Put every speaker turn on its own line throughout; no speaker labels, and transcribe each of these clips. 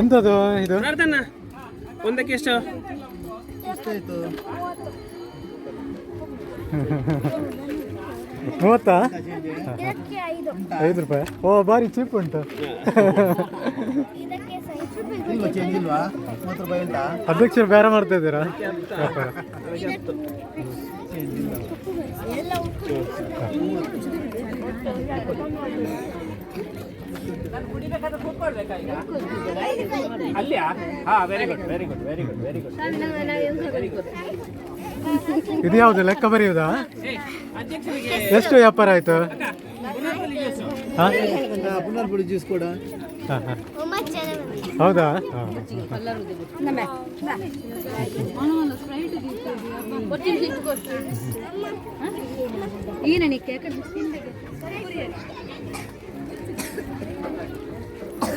ಎಂತದು ಇದು?
ಪ್ರಾರ್ಥನಾ. ಒಂದಕ್ಕೆ ಎಷ್ಟು?
ಮೂವತ್ತಾ?
ಐದು.
ಐದು ರೂಪಾಯಿ. ಓ ಭಾರಿ ಚೀಪ್ ಉಂಟು. ಅಧ್ಯಕ್ಷರು ಬೇರೆ ಮಾಡ್ತಾ ಇದ್ದೀರಾ? ವ್ಯಾಪಾರ
ಅಲ್ಲಿಯಾ ಹಾ very good very good very good very good
ಇದು ಯಾವುದು ಲೆಕ್ಕ ಬರೆಯುವುದಾ
ಅಧ್ಯಕ್ಷರಿಗೆ
ಎಷ್ಟು ವ್ಯಾಪಾರ ಆಯ್ತು ಹಾ?
ಪುನರ್ಪುಡಿ ಜ್ಯೂಸ್ ಕೂಡ.
ಹೌದಾ ಹಾ.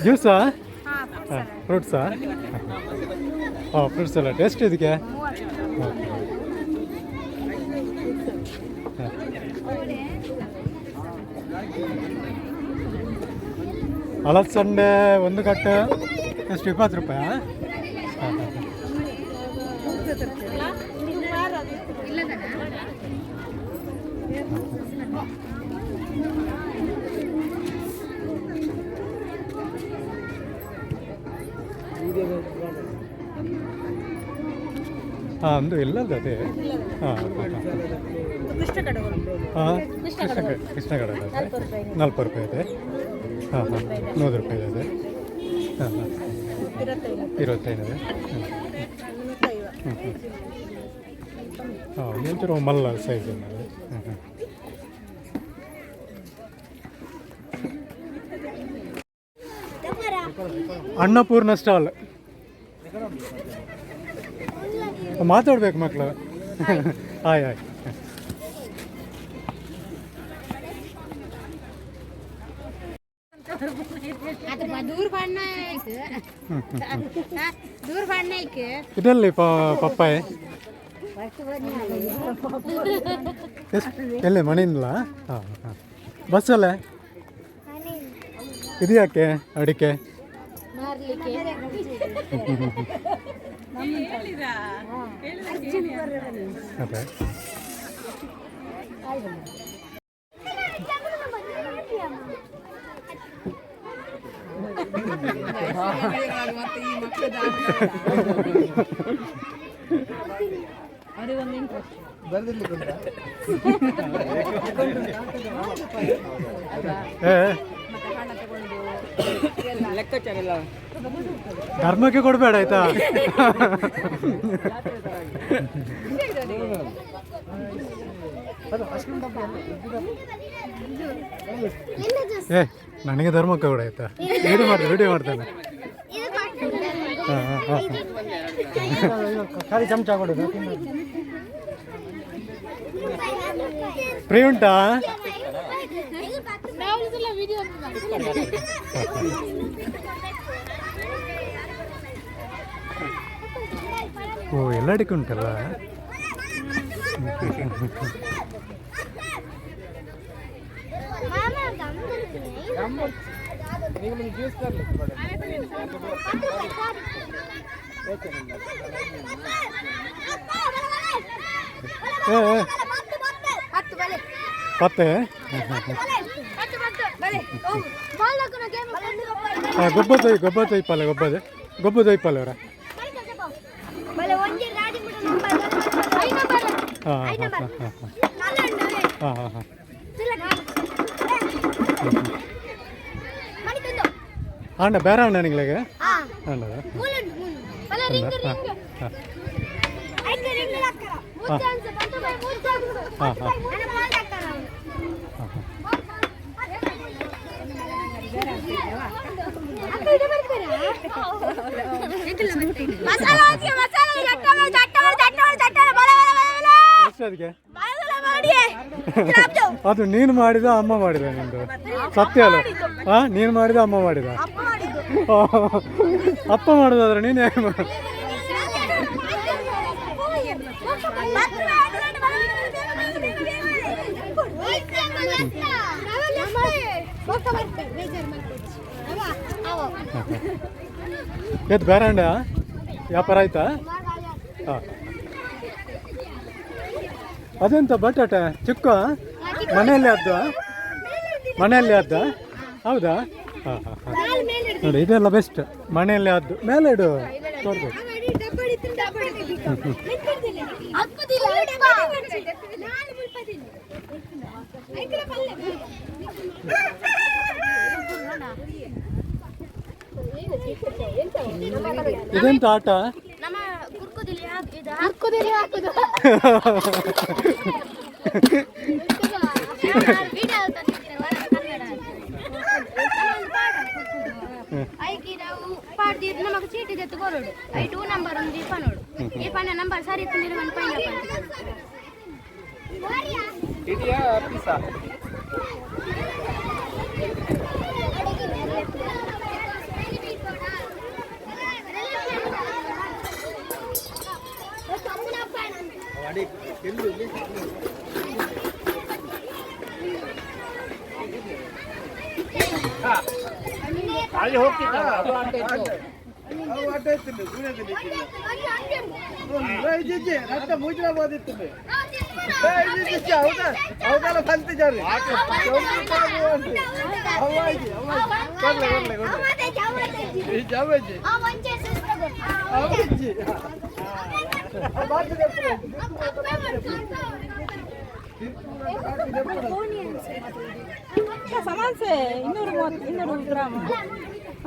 ಜ್ಯೂಸಾ ಫ್ರೂಟ್ಸಾ ಹಾಂ ಫ್ರೂಟ್ಸ್ ಎಲ್ಲ ಟೇಸ್ಟ್ ಇದಕ್ಕೆ? ಅಲಸಂಡೆ ಒಂದು ಕಟ್ಟು. ಎಷ್ಟು ಇಪ್ಪತ್ತು ರೂಪಾಯಾ ಹಾಂ ಹಾಂ ಹಾಂ ಒಂದು ಇಲ್ಲದ ಅದೇ. ಹಾಂ ಹಾಂ ಕೃಷ್ಣ ಕೃಷ್ಣ ನಾಲ್ಕು ರೂಪಾಯಿ ಇದೆ. ಹಾಂ ಹಾಂ ನೂರು ರೂಪಾಯಿ ಇದೆ. ಹಾಂ ಹಾಂ ಇರುವತ್ತೈದು ಹ್ಞೂ ಹ್ಞೂ ಹಾಂ ಒಂಚೂರು ಮಲ್ಲ ಸೈಜ್ ಹ್ಞೂ ಅನ್ನಪೂರ್ಣ ಸ್ಟಾಲ್. ಮಾತಾಡ್ಬೇಕು ಮಕ್ಕಳು
ಹಾಯ್ ಹಾಯ್
ಇದೆಲ್ಲಿ ಪಪ್ಪಾಯ. ಎಲ್ಲಿ ಮನೆಯಿಂದಲ ಹಾಂ ಹಾಂ. ಬಸ್ಸಲ್ಲೇ? ಇದು ಯಾಕೆ ಅಡಿಕೆ
ಬರ್ದಿರ್ಲಿಕ್ಕೆ ಉಂಟಾ
ಏ
ಲೆಕ್ಕಾಚಾರ ಎಲ್ಲ
ಧರ್ಮಕ್ಕೆ ಕೊಡಬೇಡ, ಆಯ್ತಾ? ಏ, ನನಗೆ ಧರ್ಮಕ್ಕೆ ಕೊಡ, ಆಯ್ತಾ? ವಿಡಿಯೋ ಮಾಡ್ತೇನೆ ವಿಡಿಯೋ ಮಾಡ್ತೇನೆ. ಖಾಲಿ ಚಮಚ ಕೊಡೋದು ಫ್ರೀ ಉಂಟಾ ಓ ಎಲ್ಲ ಅಡಿಕೆ ಉಂಟಲ್ಲ
ಮಾಮ ಗಮ್ಮತ್ತಿದೆ.
ಏ ಏ,
ಹತ್ತು ಬಲೆ.
ಪತ್ತೆ ಹಾಂ ಗೊಬ್ಬದ ಗೊಬ್ಬದ ಇಪ್ಪಲ್ಲ ಗೊಬ್ಬದ ಗೊಬ್ಬದ ಇಪ್ಪಲ್ಲ ಅವರ. ಹಾಂ ಹಾಂ ಹಾಂ ಹಾಂ. ಹಾಂ ಹಾಂ. ಅದು ನೀನು ಮಾಡಿದ ಅಮ್ಮ ಮಾಡಿದ ನಿಂದು ಸತ್ಯ ಅಲ್ಲ ಹಾಂ ನೀನು ಮಾಡಿದ ಅಮ್ಮ ಮಾಡಿದ
ಅಪ್ಪ ಮಾಡಿದ್ದು
ಅಪ್ಪ ಮಾಡೋದಾದ್ರೆ ನೀನು ಯಾಕೆ ಮಾಡ
ಪಕ್ಕ ಬರ್ಬೇಕು ಬೇಜಾರು ಮಾಡ್ಬೇಡಿ ಅವ ಅವ
ಎದ್ದು ಬೇರೆ ಅಂಡ ವ್ಯಾಪಾರ ಆಯ್ತಾ? ಹಾಂ. ಅದೆಂತ ಬಟಾಟೆ? ಚಿಕ್ಕ? ಮನೆಯಲ್ಲಿ ಅದ್ದ ಮನೆಯಲ್ಲಿ ಅದ್ದ ಹೌದಾ? ಹಾಂ ಹಾಂ. ನೋಡಿ, ಇದೆಲ್ಲ ಬೆಸ್ಟ್ ಮನೆಯಲ್ಲಿ ಅದ್ದು ಮೇಲೆ ಇಡು. ತೋರ್ಬೇಕು. ಇದೆಂತ ಆಟ?
ಐಕಿ ನಾವು ಪಾಡ್ದಿ ನಮಗ ಚೀಟಿ ಜೊತೆ ಕೊರೋಡು ಐ ಟೂ ನಂಬರ್ ಒಂದು ಈ ಪನೋಡು ಈ ಪನ ನಂಬರ್ ಸರಿ ತುಂದಿರ ಒಂದು ಪೈನ
ಅಲ್ಲಿ ಹೋಗ್ತಿದ್ದಲ್ಲ ಅದು ಆಟ ಇತ್ತು
ಅವು ಆಟ ಇತ್ತಿಲ್ಲ ದೂರದಲ್ಲಿ ಇತ್ತಿಲ್ಲ ರಕ್ತ ಮುಜ್ರ ಬೋದಿತ್ತಿಲ್ಲ ಹೌದಾ ಹೌದಲ್ಲ ಫಲ್ತಿ ಜಾರಿ ಅವಾಜಿ ಅವಾಜಿ ಕೊಡ್ಲೆ ಕೊಡ್ಲೆ ಕೊಡ್ಲೆ ಈ ಜಾವಜಿ ಅವಾಜಿ
ಸಮಾನ್ಸೆ ಇನ್ನೂರು ಮೂವತ್ತು ಇನ್ನೂರು ಗ್ರಾಮ್.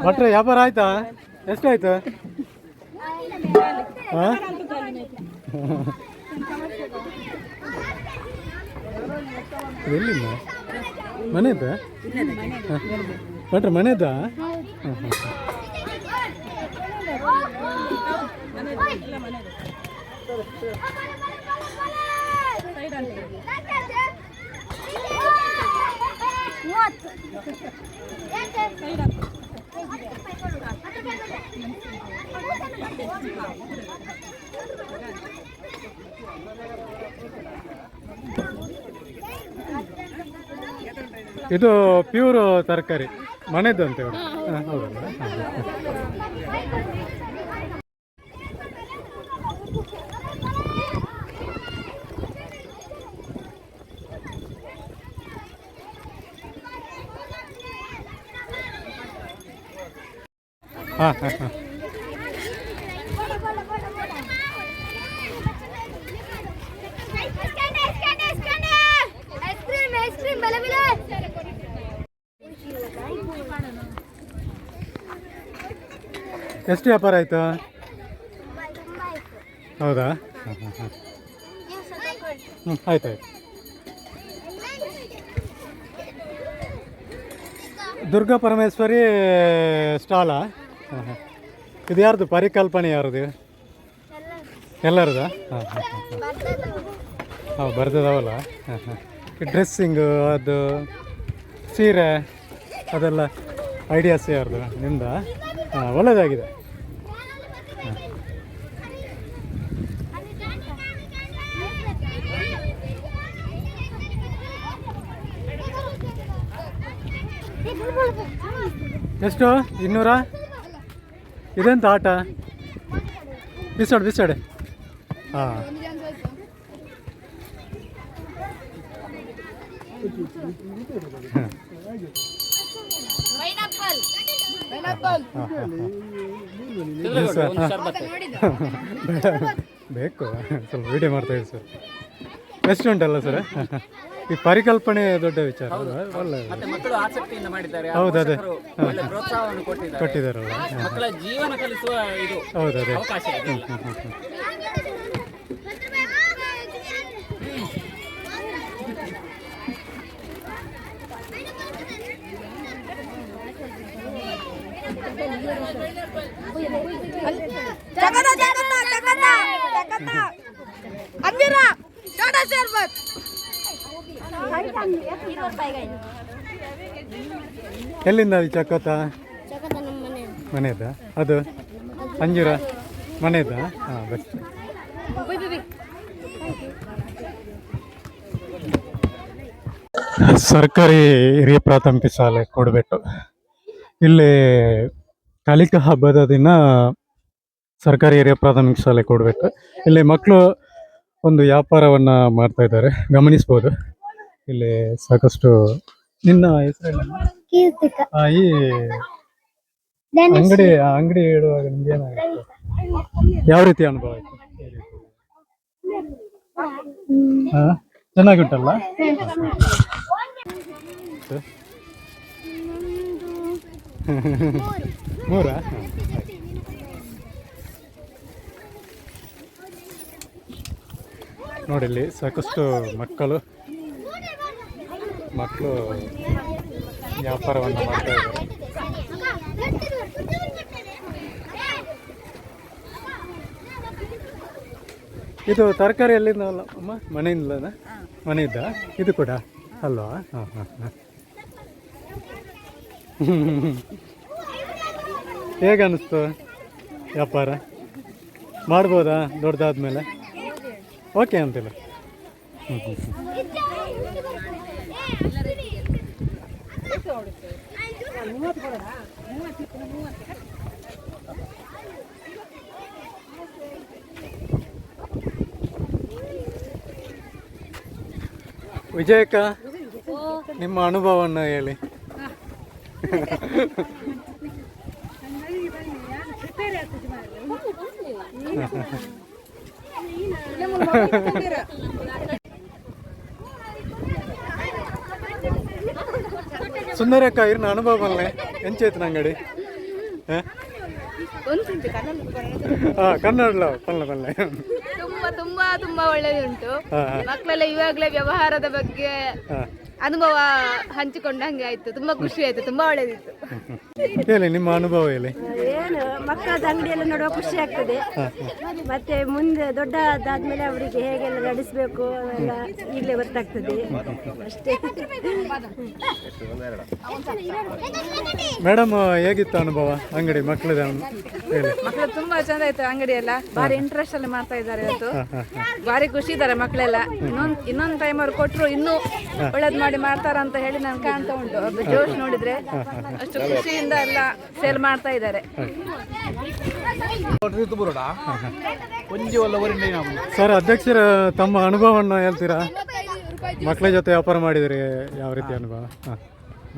ಭಟ್ರೆ ವ್ಯಾಪಾರ ಆಯ್ತಾ? ಎಷ್ಟಾಯ್ತು ಹಾಂ? ಎಲ್ಲಿಂದ? ಮನೆದ ಭಟ್ರೆ ಮನೆದ ಹಾಂ ಹಾಂ ಇದು ಪ್ಯೂರ್ ತರಕಾರಿ ಮನೆದಂತೆ. ಹೌದಲ್ಲ ಹಾಂ ಹಾಂ ಹಾಂ ಎಷ್ಟು ವ್ಯಾಪಾರ ಆಯಿತು? ಹೌದಾ? ಹಾಂ ಹ್ಞೂ ಆಯ್ತು ಆಯ್ತು. ದುರ್ಗಾ ಪರಮೇಶ್ವರಿ ಸ್ಟಾಲಾ? ಹಾಂ ಹಾಂ ಇದು ಯಾರ್ದು? ಪರಿಕಲ್ಪನೆ ಯಾರದು ಎಲ್ಲರದಾ? ಹಾಂ ಹಾಂ ಹಾಂ ಹಾಂ. ಹಾಂ ಡ್ರೆಸ್ಸಿಂಗು ಅದು ಸೀರೆ, ಅದೆಲ್ಲ ಐಡಿಯಾಸ್ ಯಾರ್ದು? ನಿಂದ ಒಳ್ಳೆಯದಾಗಿದೆ ಎಷ್ಟು? ಇನ್ನೂರ? ಇದೆಂತ ಆಟ? ಬಿಸಾಡು ಬಿಸಾಡೆ. ಹಾಂ.
ಸರ್
ಬೇಕು. ಸ್ವಲ್ಪ ವೀಡಿಯೋ ಮಾಡ್ತಾ ಇದ್ದೀವಿ ಸರ್. ಎಷ್ಟು ಉಂಟಲ್ಲ ಸರ್ ಈ ಪರಿಕಲ್ಪನೆ ದೊಡ್ಡ ವಿಚಾರ. ಒಳ್ಳೆ
ಮತ್ತೆ ಮಕ್ಕಳು ಆಸಕ್ತಿಯಿಂದ ಮಾಡಿದ್ದಾರೆ. ಆ
ಹೌದು, ಅದೇ.
ಒಳ್ಳೆ ಪ್ರೋತ್ಸಾಹವನ್ನು ಕೊಟ್ಟಿದ್ದಾರೆ.
ಕೊಟ್ಟಿದ್ದಾರಲ್ಲ
ಮಕ್ಕಳ ಜೀವನ ಕಲಿಸುವ ಇದು
ಹೌದು ಅದೇ.
ಅವಕಾಶ ಇದೆ.
ಸೇರ್ಬೇಕು
ಎಲ್ಲಿಂದ ಅದು ಚಕೋತ
ಮನೆ
ಮನೆಯದ. ಅದು? ಅಂಜೂರ? ಮನೆಯದ? ಹಾಂ ಬಸ್ ಸರ್ಕಾರಿ ಹಿರಿಯ ಪ್ರಾಥಮಿಕ ಶಾಲೆ ಕೊಡಬೇಕು. ಇಲ್ಲಿ ಕಲಿಕಾ ಹಬ್ಬದ ದಿನ ಸರ್ಕಾರಿ ಹಿರಿಯ ಪ್ರಾಥಮಿಕ ಶಾಲೆ ಕೊಡಬೇಕು. ಇಲ್ಲಿ ಮಕ್ಕಳು ಒಂದು ವ್ಯಾಪಾರವನ್ನ ಮಾಡ್ತಾ ಇದ್ದಾರೆ. ಗಮನಿಸಬಹುದು ಇಲ್ಲಿ ಸಾಕಷ್ಟು ನಿನ್ನ ಹೆಸರು
ಕೀರ್ತಿಕ.
ಆ, ಈ ಅಂಗಡಿ ಆ ಅಂಗಡಿ ಹೇಳುವಾಗ ನಿಮ್ಗೆ ಏನಾಗಿತ್ತು ಯಾವ ರೀತಿ ಅನುಭವ ಆಯ್ತು? ಹಾ ಚೆನ್ನಾಗುಂಟಲ್ಲ ಮೂರಾ? ನೋಡಿ ಇಲ್ಲಿ ಸಾಕಷ್ಟು ಮಕ್ಕಳು. ಮಕ್ಕಳು ವ್ಯಾಪಾರವನ್ನು ಮಾಡ್ತಾ ಇದ್ದಾರೆ. ಇದು ತರಕಾರಿ ಎಲ್ಲಿಂದ ಅಲ್ಲ ಅಮ್ಮ? ಮನೆಯಿಂದ ಮನೆಯಿಂದ? ಇದು ಕೂಡ? ಅಲ್ವಾ? ಹಾಂ ಹಾಂ ಹಾಂ. ಹೇಗೆ ಅನ್ನಿಸ್ತು ವ್ಯಾಪಾರ? ಮಾಡ್ಬೋದಾ ದೊಡ್ಡದಾದ್ಮೇಲೆ? ಓಕೆ ಅಂತಿಲ್ಲ. ಹ್ಞೂ ಹ್ಞೂ ವಿಜಯಕ್ಕ ನಿಮ್ಮ ಅನುಭವವನ್ನು ಹೇಳಿ. ಸುಂದರಕ್ಕ ಇರ್ನ ಅನುಭವ ಅಲ್ಲೇ ಎಂಚೈತನ ಅಂಗಡಿ ಹಾಂ? ಕನ್ನಡ ಪಲ್ಲ ಪಲ್ಲೆ
ತುಂಬಾ ತುಂಬಾ ತುಂಬಾ ಒಳ್ಳೇದುಂಟು. ಮಕ್ಕಳೆಲ್ಲ ಇವಾಗಲೇ ವ್ಯವಹಾರದ ಬಗ್ಗೆ ಅನುಭವ ಹಂಚಿಕೊಂಡಂಗೆ ಆಯ್ತು. ತುಂಬಾ ಖುಷಿ ಆಯ್ತು ತುಂಬಾ ಒಳ್ಳೇದಿತ್ತು.
ಹೇಳಿ ನಿಮ್ಮ ಅನುಭವ ಹೇಳಿ.
ಏನು ಮಕ್ಕಳದ ಅಂಗಡಿಯಲ್ಲಿ ನೋಡುವ ಖುಷಿ ಆಗ್ತದೆ. ಮತ್ತೆ ಮುಂದೆ ದೊಡ್ಡದಾದ್ಮೇಲೆ ಅವರಿಗೆ ಹೇಗೆಲ್ಲ ನಡೆಸಬೇಕು ಎಲ್ಲ ಈಗಲೇ ಗೊತ್ತಾಗ್ತದೆ. ಅಷ್ಟೇ.
ಮೇಡಮ್ ಹೇಗಿತ್ತು ಅನುಭವ ಅಂಗಡಿ ಮಕ್ಕಳದ ಹೇಳಿ.
ಮಕ್ಕಳು ತುಂಬಾ ಚಂದ ಆಯ್ತು ಅಂಗಡಿ ಎಲ್ಲ ಭಾರಿ ಇಂಟ್ರೆಸ್ಟ್ ಅಲ್ಲಿ ಮಾಡ್ತಾ ಇದ್ದಾರೆ ಇವತ್ತು. ಭಾರಿ ಖುಷಿ ಇದ್ದಾರೆ ಮಕ್ಕಳೆಲ್ಲ. ಇನ್ನೊಂದ್ ಇನ್ನೊಂದ್ ಟೈಮ್ ಅವ್ರು ಕೊಟ್ರು ಇನ್ನೂ ಒಳ್ಳೇದ್ ಮಾಡಿ ಮಾಡ್ತಾರ ಅಂತ ಹೇಳಿ ನಾನು ಕಾಣ್ತಾ ಉಂಟು. ಅದು ಜೋಶ್ ನೋಡಿದ್ರೆ ಅಷ್ಟು ಖುಷಿಯಿಂದ ಎಲ್ಲ ಸೇಲ್ ಮಾಡ್ತಾ ಇದ್ದಾರೆ.
ಸರ್, ಅಧ್ಯಕ್ಷರ ತಮ್ಮ ಅನುಭವವನ್ನು ಹೇಳ್ತೀರಾ? ಮಕ್ಕಳ ಜೊತೆ ವ್ಯಾಪಾರ ಮಾಡಿದ್ರಿ ಯಾವ ರೀತಿ ಅನುಭವ?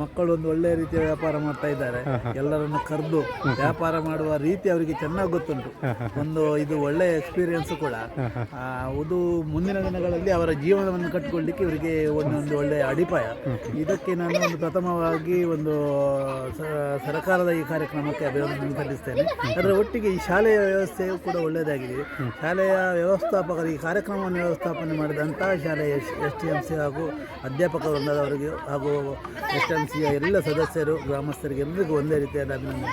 ಮಕ್ಕಳು ಒಂದು ಒಳ್ಳೆ ರೀತಿಯ ವ್ಯಾಪಾರ ಮಾಡ್ತಾ ಇದ್ದಾರೆ. ಎಲ್ಲರನ್ನು ಕರೆದು ವ್ಯಾಪಾರ ಮಾಡುವ ರೀತಿ ಅವರಿಗೆ ಚೆನ್ನಾಗಿ ಗೊತ್ತುಂಟು. ಒಂದು ಇದು ಒಳ್ಳೆಯ ಎಕ್ಸ್ಪೀರಿಯನ್ಸ್ ಕೂಡ. ಅದು ಮುಂದಿನ ದಿನಗಳಲ್ಲಿ ಅವರ ಜೀವನವನ್ನು ಕಟ್ಟಿಕೊಳ್ಳಿಕ್ಕೆ ಇವರಿಗೆ ಒಂದೊಂದು ಒಳ್ಳೆಯ ಅಡಿಪಾಯ. ಇದಕ್ಕೆ ನಾನು ಒಂದು ಪ್ರಥಮವಾಗಿ ಒಂದು ಸರ್ಕಾರದ ಈ ಕಾರ್ಯಕ್ರಮಕ್ಕೆ ಅಭಿನಂದನೆ ಸಲ್ಲಿಸ್ತೇನೆ. ಅದರ ಒಟ್ಟಿಗೆ ಈ ಶಾಲೆಯ ವ್ಯವಸ್ಥೆಯು ಕೂಡ ಒಳ್ಳೆಯದಾಗಿದೆ. ಶಾಲೆಯ ವ್ಯವಸ್ಥಾಪಕರು ಈ ಕಾರ್ಯಕ್ರಮವನ್ನು ವ್ಯವಸ್ಥಾಪನೆ ಮಾಡಿದಂಥ ಶಾಲೆಯ ಎಸ್ ಟಿ ಎಂ ಸಿ ಹಾಗೂ ಅಧ್ಯಾಪಕ ವೃಂದದವರಿಗೆ ಹಾಗೂ ಎಸ್ ಎಂ ಸಿಯ ಎಲ್ಲ ಸದಸ್ಯರು ಗ್ರಾಮಸ್ಥರಿಗೆ ಎಲ್ಲರಿಗೂ ಒಂದೇ ರೀತಿಯಾದ ಅಭಿನಂದನೆ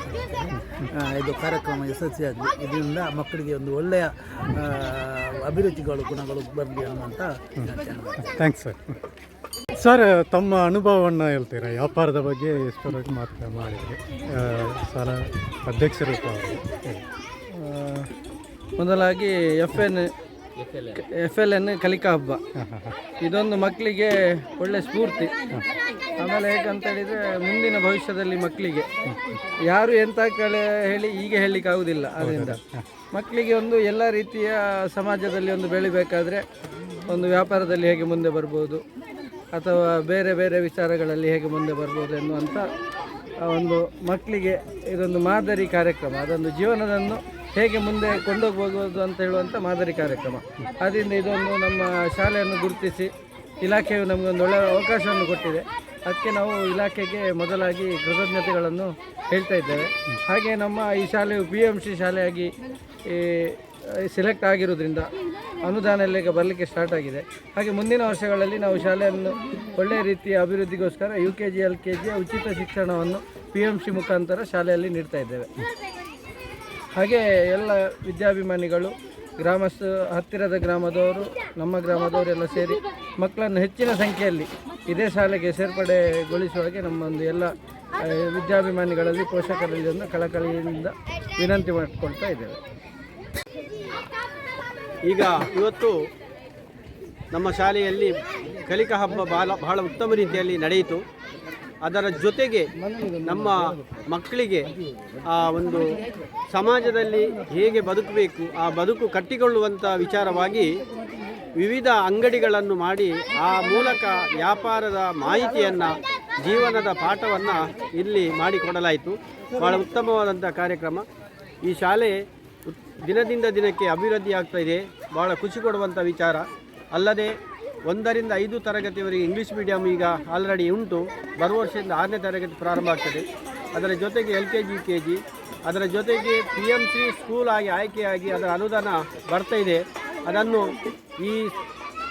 ಇದು ಕಾರ್ಯಕ್ರಮ ಯಶಸ್ವಿಯಾಗಲಿ ಇದರಿಂದ ಮಕ್ಕಳಿಗೆ ಒಂದು ಒಳ್ಳೆಯ ಅಭಿರುಚಿಗಳು ಗುಣಗಳು ಬರಲಿ ಅನ್ನುವಂಥ
ಥ್ಯಾಂಕ್ಸ್ ಸರ್ ಸರ್ ತಮ್ಮ ಅನುಭವವನ್ನು ಹೇಳ್ತೀರಾ? ವ್ಯಾಪಾರದ ಬಗ್ಗೆ ಎಷ್ಟರವರೆಗೆ ಮಾತ್ರ ಮಾಡಿದ್ರಿ? ಸರ ಅಧ್ಯಕ್ಷರು.
ಮೊದಲಾಗಿ F N F L N ಕಲಿಕಾ ಹಬ್ಬ. ಇದೊಂದು ಮಕ್ಕಳಿಗೆ ಒಳ್ಳೆ ಸ್ಫೂರ್ತಿ. ಆಮೇಲೆ ಹೇಗಂತ ಹೇಳಿದರೆ ಮುಂದಿನ ಭವಿಷ್ಯದಲ್ಲಿ ಮಕ್ಕಳಿಗೆ. ಯಾರು ಎಂತ ಕಳೆ ಹೇಳಿ ಈಗ ಹೇಳಲಿಕ್ಕೆ ಆಗುದಿಲ್ಲ. ಅದರಿಂದ ಮಕ್ಕಳಿಗೆ ಒಂದು ಎಲ್ಲ ರೀತಿಯ ಸಮಾಜದಲ್ಲಿ ಒಂದು ಬೆಳಿಬೇಕಾದ್ರೆ ಒಂದು ವ್ಯಾಪಾರದಲ್ಲಿ ಹೇಗೆ ಮುಂದೆ ಬರ್ಬೋದು, ಅಥವಾ ಬೇರೆ ಬೇರೆ ವಿಚಾರಗಳಲ್ಲಿ ಹೇಗೆ ಮುಂದೆ ಬರ್ಬೋದು ಎನ್ನುವಂಥ ಒಂದು ಮಕ್ಕಳಿಗೆ ಇದೊಂದು ಮಾದರಿ ಕಾರ್ಯಕ್ರಮ. ಅದೊಂದು ಜೀವನವನ್ನು ಹೇಗೆ ಮುಂದೆ ಕೊಂಡೋಗ್ಬೋದು ಅಂತ ಹೇಳುವಂಥ ಮಾದರಿ ಕಾರ್ಯಕ್ರಮ. ಆದ್ದರಿಂದ ಇದೊಂದು ನಮ್ಮ ಶಾಲೆಯನ್ನು ಗುರುತಿಸಿ ಇಲಾಖೆಯು ನಮಗೊಂದು ಒಳ್ಳೆಯ ಅವಕಾಶವನ್ನು ಕೊಟ್ಟಿದೆ. ಅದಕ್ಕೆ ನಾವು ಇಲಾಖೆಗೆ ಮೊದಲಾಗಿ ಕೃತಜ್ಞತೆಗಳನ್ನು ಹೇಳ್ತಾ ಇದ್ದೇವೆ. ಹಾಗೆ ನಮ್ಮ ಈ ಶಾಲೆಯು ಪಿ ಎಂ ಸಿ ಶಾಲೆಯಾಗಿ ಸೆಲೆಕ್ಟ್ ಆಗಿರೋದ್ರಿಂದ ಅನುದಾನ ಎಲ್ಲ ಬರಲಿಕ್ಕೆ ಸ್ಟಾರ್ಟ್ ಆಗಿದೆ. ಹಾಗೆ ಮುಂದಿನ ವರ್ಷಗಳಲ್ಲಿ ನಾವು ಶಾಲೆಯನ್ನು ಒಳ್ಳೆಯ ರೀತಿಯ ಅಭಿವೃದ್ಧಿಗೋಸ್ಕರ U K G L K ಜಿಯ ಉಚಿತ ಶಿಕ್ಷಣವನ್ನು ಪಿ ಎಂ ಸಿ ಮುಖಾಂತರ ಶಾಲೆಯಲ್ಲಿ ನೀಡ್ತಾ ಇದ್ದೇವೆ. ಹಾಗೆ ಎಲ್ಲ ವಿದ್ಯಾಭಿಮಾನಿಗಳು, ಗ್ರಾಮಸ್ಥ, ಹತ್ತಿರದ ಗ್ರಾಮದವರು, ನಮ್ಮ ಗ್ರಾಮದವರೆಲ್ಲ ಸೇರಿ ಮಕ್ಕಳನ್ನು ಹೆಚ್ಚಿನ ಸಂಖ್ಯೆಯಲ್ಲಿ ಇದೇ ಶಾಲೆಗೆ ಸೇರ್ಪಡೆಗೊಳಿಸುವಾಗೆ ನಮ್ಮ ಒಂದು ಎಲ್ಲ ವಿದ್ಯಾಭಿಮಾನಿಗಳಲ್ಲಿ ಪೋಷಕರಲ್ಲಿ ಒಂದು ಕಳಕಳಿಯಿಂದ ವಿನಂತಿ ಮಾಡಿಕೊಳ್ತಾ ಇದ್ದೇವೆ.
ಈಗ ಇವತ್ತು ನಮ್ಮ ಶಾಲೆಯಲ್ಲಿ
ಕಲಿಕಾ ಹಬ್ಬ ಬಹಳ ಬಹಳ ಉತ್ತಮ ರೀತಿಯಲ್ಲಿ ನಡೆಯಿತು. ಅದರ ಜೊತೆಗೆ ನಮ್ಮ ಮಕ್ಕಳಿಗೆ ಆ ಒಂದು ಸಮಾಜದಲ್ಲಿ ಹೇಗೆ ಬದುಕಬೇಕು, ಆ ಬದುಕು ಕಟ್ಟಿಕೊಳ್ಳುವಂಥ ವಿಚಾರವಾಗಿ ವಿವಿಧ ಅಂಗಡಿಗಳನ್ನು ಮಾಡಿ ಆ ಮೂಲಕ ವ್ಯಾಪಾರದ ಮಾಹಿತಿಯನ್ನು, ಜೀವನದ ಪಾಠವನ್ನು ಇಲ್ಲಿ ಮಾಡಿಕೊಡಲಾಯಿತು. ಭಾಳ ಉತ್ತಮವಾದಂಥ ಕಾರ್ಯಕ್ರಮ. ಈ ಶಾಲೆ ದಿನದಿಂದ ದಿನಕ್ಕೆ ಅಭಿವೃದ್ಧಿ ಆಗ್ತಾ ಇದೆ. ಭಾಳ ಖುಷಿ ಕೊಡುವಂಥ ವಿಚಾರ. ಅಲ್ಲದೆ ಒಂದರಿಂದ ಐದು ತರಗತಿವರೆಗೆ ಇಂಗ್ಲೀಷ್ ಮೀಡಿಯಂ ಈಗ ಆಲ್ರೆಡಿ ಉಂಟು. ಬರುವ ವರ್ಷದಿಂದ ಆರನೇ ತರಗತಿ ಪ್ರಾರಂಭ ಆಗ್ತದೆ. ಅದರ ಜೊತೆಗೆ L K G K G ಅದರ ಜೊತೆಗೆ ಪಿ ಎಂ ಸಿ ಸ್ಕೂಲ್ ಆಗಿ ಆಯ್ಕೆಯಾಗಿ ಅದರ ಅನುದಾನ ಬರ್ತಾ ಇದೆ. ಅದನ್ನು ಈ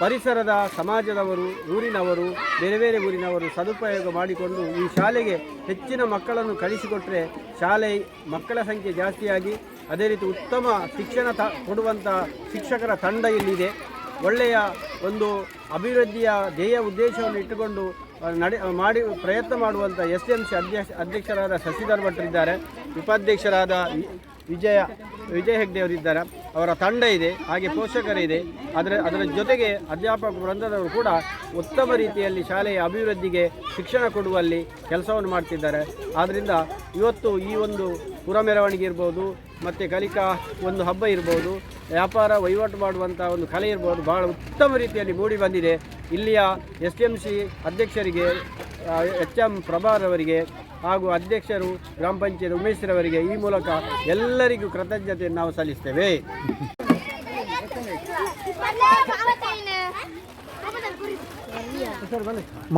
ಪರಿಸರದ ಸಮಾಜದವರು, ಊರಿನವರು, ಬೇರೆ ಬೇರೆ ಊರಿನವರು ಸದುಪಯೋಗ ಮಾಡಿಕೊಂಡು ಈ ಶಾಲೆಗೆ ಹೆಚ್ಚಿನ ಮಕ್ಕಳನ್ನು ಕಳಿಸಿಕೊಟ್ಟರೆ ಶಾಲೆ ಮಕ್ಕಳ ಸಂಖ್ಯೆ ಜಾಸ್ತಿಯಾಗಿ, ಅದೇ ರೀತಿ ಉತ್ತಮ ಶಿಕ್ಷಣ ತ ಕೊಡುವಂಥ ಶಿಕ್ಷಕರ ತಂಡ ಇಲ್ಲಿದೆ. ಒಳ್ಳೆಯ ಒಂದು ಅಭಿವೃದ್ಧಿಯ ಧ್ಯೇಯ ಉದ್ದೇಶವನ್ನು ಇಟ್ಟುಕೊಂಡು ನಡೆ ಮಾಡಿ, ಪ್ರಯತ್ನ ಮಾಡುವಂಥ ಎಸ್ ಎಂ ಸಿ ಅಧ್ಯಕ್ಷ, ಅಧ್ಯಕ್ಷರಾದ ಶಶಿಧರ್ ಭಟ್ರಿದ್ದಾರೆ ಉಪಾಧ್ಯಕ್ಷರಾದ ವಿಜಯ, ವಿಜಯ್ ಹೆಗ್ಡೆ ಅವರಿದ್ದಾರೆ. ಅವರ ತಂಡ ಇದೆ, ಹಾಗೆ ಪೋಷಕರಿದೆ ಆದರೆ ಅದರ ಜೊತೆಗೆ ಅಧ್ಯಾಪಕ ವೃಂದದವರು ಕೂಡ ಉತ್ತಮ ರೀತಿಯಲ್ಲಿ ಶಾಲೆಯ ಅಭಿವೃದ್ಧಿಗೆ ಶಿಕ್ಷಣ ಕೊಡುವಲ್ಲಿ ಕೆಲಸವನ್ನು ಮಾಡ್ತಿದ್ದಾರೆ. ಆದ್ದರಿಂದ ಇವತ್ತು ಈ ಒಂದು ಪುರ ಮೆರವಣಿಗೆ ಇರ್ಬೋದು ಮತ್ತು ಕಲಿಕಾ ಒಂದು ಹಬ್ಬ ಇರ್ಬೋದು. ವ್ಯಾಪಾರ ವಹಿವಾಟು ಮಾಡುವಂಥ ಒಂದು ಕಲೆ ಇರ್ಬೋದು. ಭಾಳ ಉತ್ತಮ ರೀತಿಯಲ್ಲಿ ಮೂಡಿ ಬಂದಿದೆ. ಇಲ್ಲಿಯ ಎಸ್ ಎಂ ಸಿ ಅಧ್ಯಕ್ಷರಿಗೆ ಎಚ್ ಎಂ ಪ್ರಭಾರವರಿಗೆ ಹಾಗೂ ಅಧ್ಯಕ್ಷರು ಗ್ರಾಮ ಪಂಚಾಯತ್ ಉಮೇಶ್ರವರಿಗೆ ಈ ಮೂಲಕ ಎಲ್ಲರಿಗೂ ಕೃತಜ್ಞತೆಯನ್ನು ನಾವು ಸಲ್ಲಿಸ್ತೇವೆ.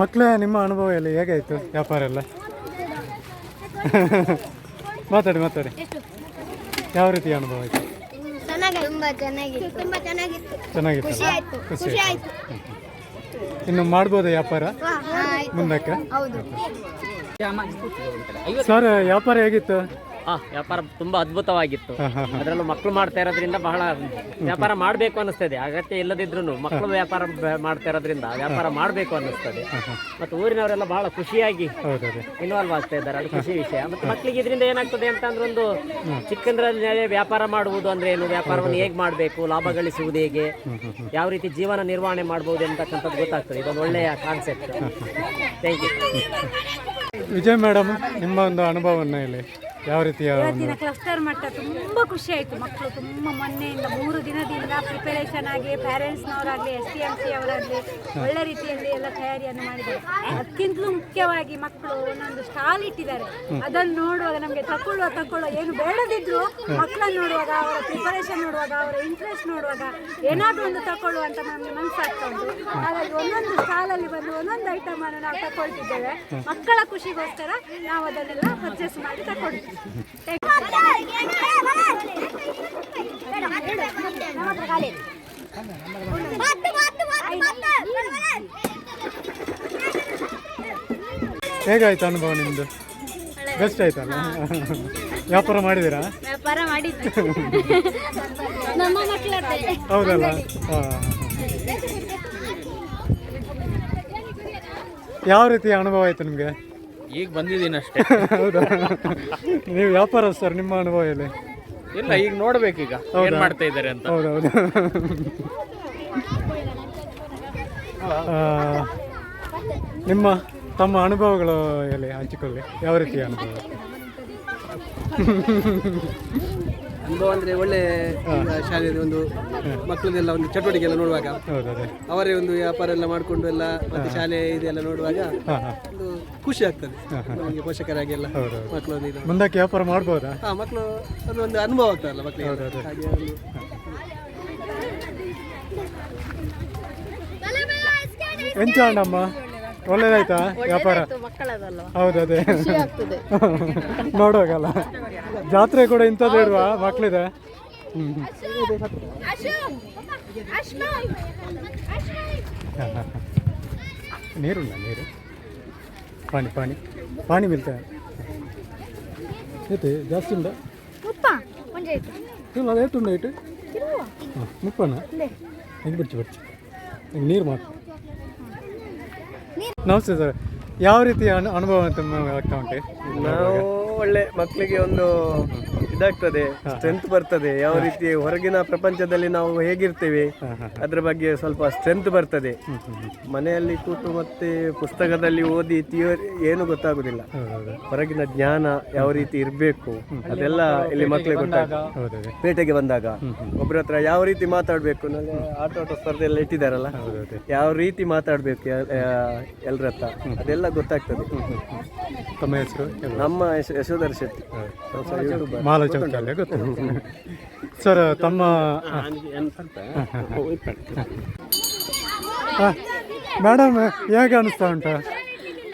ಮಕ್ಕಳೇ ನಿಮ್ಮ ಅನುಭವ ಎಲ್ಲ ಹೇಗಾಯಿತು? ವ್ಯಾಪಾರ ಎಲ್ಲ? ಮಾತಾಡಿ ಮಾತಾಡಿ. ಯಾವ ರೀತಿ ಅನುಭವ ಆಯಿತು?
ತುಂಬಾ ಚೆನ್ನಾಗಿತ್ತು. ತುಂಬಾ ಚೆನ್ನಾಗಿತ್ತು.
ಚೆನ್ನಾಗಿತ್ತು
ಖುಷಿ ಆಯ್ತು. ಖುಷಿ ಆಯ್ತು.
ಇನ್ನು ಮಾಡ್ಬೋದಾ ವ್ಯಾಪಾರ. ಮುಂದಕ್ಕೆ? ಸರ್ ವ್ಯಾಪಾರ ಹೇಗಿತ್ತು?
ಹಾ ವ್ಯಾಪಾರ ತುಂಬಾ ಅದ್ಭುತವಾಗಿತ್ತು. ಅದರಲ್ಲೂ ಮಕ್ಕಳು ಮಾಡ್ತಾ ಇರೋದ್ರಿಂದ ಬಹಳ ವ್ಯಾಪಾರ ಮಾಡಬೇಕು ಅನಿಸ್ತದೆ ಅಗತ್ಯ ಇಲ್ಲದಿದ್ರು ಮಕ್ಕಳು ವ್ಯಾಪಾರ ಮಾಡ್ತಾ ಇರೋದ್ರಿಂದ ವ್ಯಾಪಾರ ಮಾಡಬೇಕು ಅನ್ನಿಸ್ತದೆ. ಮತ್ತು ಊರಿನವರೆಲ್ಲ ಬಹಳ ಖುಷಿಯಾಗಿ ಇನ್ವಾಲ್ವ್ ಆಗ್ತಾ ಇದ್ದಾರೆ. ಅದು ಖುಷಿ ವಿಷಯ. ಮತ್ತು ಮಕ್ಕಳಿಗೆ ಇದರಿಂದ ಏನಾಗ್ತದೆ ಅಂತ ಅಂದ್ರೆ ಒಂದು ಚಿಕ್ಕಂದ್ರಲ್ಲಿ ವ್ಯಾಪಾರ ಮಾಡುವುದು ಅಂದ್ರೆ ಏನು? ವ್ಯಾಪಾರವನ್ನು ಹೇಗೆ ಮಾಡಬೇಕು? ಲಾಭ ಗಳಿಸುವುದು ಹೇಗೆ? ಯಾವ ರೀತಿ ಜೀವನ ನಿರ್ವಹಣೆ ಮಾಡಬಹುದು ಅಂತಕ್ಕಂಥದ್ದು ಗೊತ್ತಾಗ್ತದೆ. ಇದೊಂದು ಒಳ್ಳೆಯ concept thank you
Vijay madam ನಿಮ್ಮ ಒಂದು ಅನುಭವವನ್ನು ಇಲ್ಲಿ ಯಾವ ರೀತಿಯ ಒಂದು
ಇವತ್ತಿನ ಕ್ಲಸ್ಟರ್ ಮಟ್ಟ ತುಂಬ ಖುಷಿ ಆಯಿತು. ಮಕ್ಕಳು ತುಂಬ ಮೊನ್ನೆಯಿಂದ ಮೂರು ದಿನದಿಂದ ಪ್ರಿಪರೇಷನ್ ಆಗಿ ಪ್ಯಾರೆಂಟ್ಸ್ನವರಾಗಲಿ ಎಸ್ ಟಿ ಎಂ ಸಿ ಅವರಾಗಲಿ ಒಳ್ಳೆ ರೀತಿಯಲ್ಲಿ ಎಲ್ಲ ತಯಾರಿಯನ್ನು ಮಾಡಿದ್ದಾರೆ ಅದಕ್ಕಿಂತಲೂ ಮುಖ್ಯವಾಗಿ ಮಕ್ಕಳು ಒಂದೊಂದು ಸ್ಟಾಲ್ ಇಟ್ಟಿದ್ದಾರೆ. ಅದನ್ನು ನೋಡುವಾಗ ನಮಗೆ ತಕೊಳ್ಳುವ ತಕೊಳ್ಳುವ ಏನು ಬೇಡದಿದ್ರು ಮಕ್ಕಳನ್ನು ನೋಡುವಾಗ ಅವರ ಪ್ರಿಪರೇಷನ್ ನೋಡುವಾಗ ಅವರ ಇಂಟ್ರೆಸ್ಟ್ ನೋಡುವಾಗ ಏನಾದರೂ ಒಂದು ತಕೊಳ್ಳುವ ಅಂತ ನಮಗೆ ಮನಸ್ಸಾಗ್ತಾ ಉಂಟು. ಹಾಗಾಗಿ ಒಂದೊಂದು ಸ್ಟಾಲಲ್ಲಿ ಬಂದು ಒಂದೊಂದು ಐಟಮನ್ನು ನಾವು ತಗೊಳ್ತಿದ್ದೇವೆ ಮಕ್ಕಳ ಖುಷಿಗೋಸ್ಕರ ನಾವು ಅದನ್ನೆಲ್ಲ ಪರ್ಚೇಸ್ ಮಾಡಿ ತಗೊಳ್ತೀವಿ
ಹೇಗಾಯ್ತು ಅನುಭವ ನಿಮ್ಮದು ಬೆಸ್ಟ್ ಆಯ್ತಲ್ಲ? ವ್ಯಾಪಾರ ಮಾಡಿದಿರಾ
ವ್ಯಾಪಾರ ಮಾಡಿದ್ದು ನಮ್ಮ
ಹೌದಲ್ಲ? ಹಾಂ. ಯಾವ ರೀತಿಯ ಅನುಭವ ಆಯ್ತು ನಿಮಗೆ?
ಈಗ ಬಂದಿದ್ದೀನಿ ಅಷ್ಟೇ.
ಹೌದಾ? ನೀವು ವ್ಯಾಪಾರ ಸರ್ ನಿಮ್ಮ ಅನುಭವ ಇಲ್ಲಿ
ಇಲ್ಲ ಈಗ ನೋಡ್ಬೇಕೀಗ. ಏನ್ ಮಾಡ್ತಾ ಇದ್ದಾರೆ ಅಂತ.
ಹೌದೌದು ನಿಮ್ಮ ತಮ್ಮ ಅನುಭವಗಳು ಎಲ್ಲಿ ಹಂಚಿಕೊಳ್ಳಿ. ಯಾವ ರೀತಿಯ ಅನುಭವ?
ಅನುಭವ ಅಂದರೆ ಒಳ್ಳೆ ಶಾಲೆಯಲ್ಲಿ ಒಂದು ಮಕ್ಕಳದೆಲ್ಲ ಒಂದು ಚಟುವಟಿಕೆ ಎಲ್ಲ ನೋಡುವಾಗ ಅವರೇ ಒಂದು ವ್ಯಾಪಾರ ಎಲ್ಲ ಮಾಡಿಕೊಂಡು ಎಲ್ಲ ಮತ್ತೆ ಶಾಲೆ ಇದೆಲ್ಲ ನೋಡುವಾಗ ಒಂದು ಖುಷಿ ಆಗ್ತದೆ. ನಮಗೆ ಪೋಷಕರಾಗಿ ಎಲ್ಲ ಮಕ್ಕಳು
ಮುಂದಕ್ಕೆ ವ್ಯಾಪಾರ ಮಾಡ್ಬೋದಾ?
ಹಾಂ ಮಕ್ಕಳು ಅದೊಂದು ಒಂದು ಅನುಭವ ಆಗ್ತದಲ್ಲ ಮಕ್ಕಳಿಗೆ. ಹಾಗೆ ಒಂದು
ಎಂಚ ಅಣ್ಣಮ್ಮ ಒಳ್ಳೇದಾಯ್ತಾ? ವ್ಯಾಪಾರ? ಹೌದು ಅದೇ ನೋಡುವಾಗಲ್ಲ. ಜಾತ್ರೆ ಕೂಡ ಇಂಥದ್ದು ಇಡುವ ಮಕ್ಕಳಿದೆ ನೀರುಲ್ಲ ನೀರು. ಪಾನಿ ಪಾನಿ ಪಾನಿ ಮಿಲ್ತಾ ಏತೆ ಜಾಸ್ತಿ
ಉಂಟಾ?
ಇಲ್ಲ ಅದು ಏಟು ಹಾಂ ಮುಪ್ಪನ? ಹೆಂಗೆ ಬಿಡ್ಚಿ ಬಿಡ್ಚಿ. ನೀರು ಮಾತ್ರ. ನಮಸ್ತೆ ಸರ್. ಯಾವ ರೀತಿಯ ಅನು ಅನುಭವ ಅಂತ ಆಗ್ತಾ ಉಂಟು
ನಾವು ಒಳ್ಳೆ ಮಕ್ಕಳಿಗೆ ಒಂದು ಇದಾಗ್ತದೆ ಸ್ಟ್ರೆಂತ್ ಬರ್ತದೆ. ಯಾವ ರೀತಿ ಹೊರಗಿನ ಪ್ರಪಂಚದಲ್ಲಿ ನಾವು ಹೇಗಿರ್ತೇವೆ ಅದ್ರ ಬಗ್ಗೆ ಸ್ವಲ್ಪ ಸ್ಟ್ರೆಂತ್ ಬರ್ತದೆ. ಮನೆಯಲ್ಲಿ ಕೂತು ಮತ್ತೆ ಪುಸ್ತಕದಲ್ಲಿ ಓದಿ ಥಿಯೋರಿ ಏನು ಗೊತ್ತಾಗುದಿಲ್ಲ. ಹೊರಗಿನ ಜ್ಞಾನ ಯಾವ ರೀತಿ ಇರಬೇಕು ಅದೆಲ್ಲ ಇಲ್ಲಿ ಮಕ್ಕಳಿಗೆ ಗೊತ್ತಾಗ ಪೇಟೆಗೆ ಬಂದಾಗ ಒಬ್ಬರ ಹತ್ರ ಯಾವ ರೀತಿ ಮಾತಾಡಬೇಕು ಆಟ ಆಟ ಸ್ಪರ್ಧೆ ಎಲ್ಲ ಇಟ್ಟಿದಾರಲ್ಲ ಯಾವ ರೀತಿ ಮಾತಾಡಬೇಕು ಎಲ್ರ ಹತ್ರ ಅದೆಲ್ಲ ಗೊತ್ತಾಗ್ತದೆ.
ತಮ್ಮ ಹೆಸರು?
ನಮ್ಮ ಯಶೋಧರ್ ಶೆಟ್ಟಿ. ನಾವು ಸಹ YouTuber.
ಮಾಲ ಚೌಕಲ್ಲೇ ಗೊತ್ತು. ಸರ್ ತಮ್ಮ ಮೇಡಮ್ ಹೇಗೆ ಅನಿಸ್ತಾ ಉಂಟು?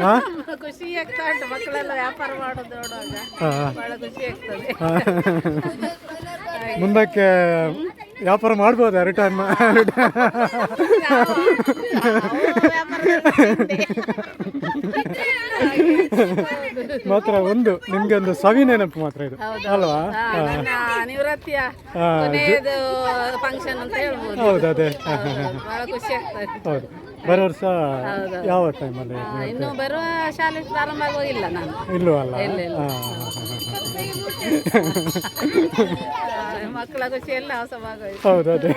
ಹಾಂ?
ಖುಷಿ ಆಗ್ತಾ ಉಂಟು. ಮಕ್ಕಳೆಲ್ಲ ವ್ಯಾಪಾರ ಮಾಡೋದು ಬಹಳ ಖುಷಿ ಆಗ್ತದೆ.
ಮುಂದಕ್ಕೆ ವ್ಯಾಪಾರ ಮಾಡ್ಬೋದಾ ರಿಟರ್ನ್ ಮಾತ್ರ ಒಂದು ನಿಮ್ಗೆ ಒಂದು ಸವಿ ನೆನಪು ಮಾತ್ರ ಇದು. ಅಲ್ವಾ?
ನಿವೃತ್ತಿಯ ಫಂಕ್ಷನ್ ಅಂತ ಹೇಳ್ಬೋದು.
ಹೌದು ಅದೇ.
ಬಹಳ ಖುಷಿ ಆಗ್ತದೆ
ಹೌದು. ಬರೋ ವರ್ಷ ಯಾವ ಟೈಮಲ್ಲಿ
ಅಲ್ಲಿ ಇನ್ನು ಬರುವ ಶಾಲೆ ಪ್ರಾರಂಭ ಆಗೋಗಿಲ್ಲ ನಾನು.
ಇಲ್ಲೂ ಅಲ್ಲ?
ಇಲ್ಲ, ಇಲ್ಲ. ಮಕ್ಕಳ ಖುಷಿ ಎಲ್ಲ ಹೊಸ.
ಹೌದು ಅದೇ.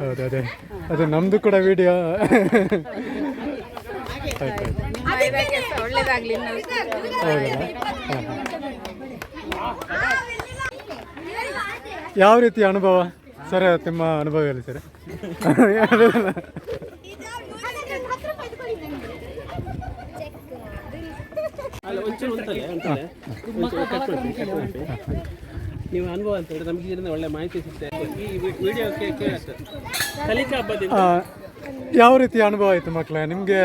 ಹೌದು ಅದೇ. ಅದು ನಮ್ಮದು ಕೂಡ ವಿಡಿಯೋ ಆಯ್ತು
ನಿಮ್ಮ ಇದಕ್ಕೆ ಸ ಒಳ್ಳೇದಾಗ್ಲಿ
ಯಾವ ರೀತಿ ಅನುಭವ? ಸರ್ ನಿಮ್ಮ ಅನುಭವ ಹೇಳಿ ಸರ್.
ನೀವು ಅನುಭವ ಅಂತ ಹೇಳಿದ್ರೆ ನಮಗೆ ಇದರಿಂದ ಒಳ್ಳೆ ಮಾಹಿತಿ ಸಿಗ್ತದೆ ಈ ವಿಡಿಯೋಕ್ಕೆ ಕಲಿಕಾ ಹಬ್ಬದಿಂದ
ಯಾವ ರೀತಿ ಅನುಭವ ಆಯಿತು ಮಕ್ಕಳೇ ನಿಮಗೆ